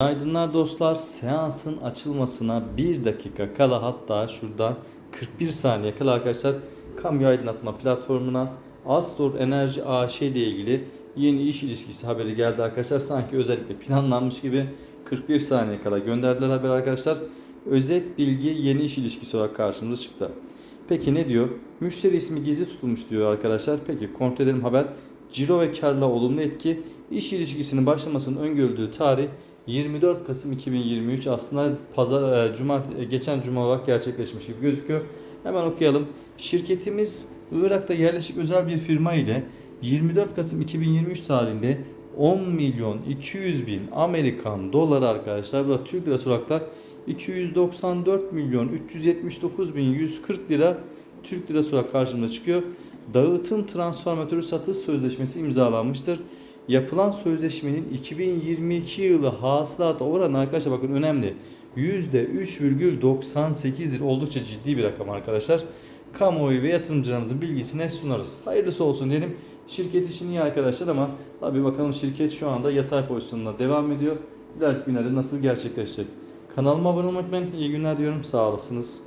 Günaydınlar dostlar. Seansın açılmasına 1 dakika kala hatta şuradan 41 saniye kala arkadaşlar kamu aydınlatma platformuna Astor Enerji AŞ ile ilgili yeni iş ilişkisi haberi geldi arkadaşlar. Sanki özellikle planlanmış gibi 41 saniye kala gönderdiler haber arkadaşlar. Özet bilgi yeni iş ilişkisi olarak karşımıza çıktı. Peki ne diyor? Müşteri ismi gizli tutulmuş diyor arkadaşlar. Peki kontrol edelim haber. Ciro ve karla olumlu etki. İş ilişkisinin başlamasının öngörüldüğü tarih 24 Kasım 2023 aslında pazar e, cuma e, geçen cuma olarak gerçekleşmiş gibi gözüküyor. Hemen okuyalım. Şirketimiz Irak'ta yerleşik özel bir firma ile 24 Kasım 2023 tarihinde 10 milyon 200 bin Amerikan doları arkadaşlar. Burada Türk lirası olarak da 294 milyon 379 bin 140 lira Türk lirası olarak karşımıza çıkıyor. Dağıtım transformatörü satış sözleşmesi imzalanmıştır. Yapılan sözleşmenin 2022 yılı hasılat oranı arkadaşlar bakın önemli. %3,98'dir. Oldukça ciddi bir rakam arkadaşlar. Kamuoyu ve yatırımcılarımızın bilgisine sunarız. Hayırlısı olsun diyelim. Şirket için iyi arkadaşlar ama tabii bakalım şirket şu anda yatay pozisyonuna devam ediyor. İleriki günlerde nasıl gerçekleşecek? Kanalıma abone olmayı unutmayın. İyi günler diyorum. Sağ olasınız.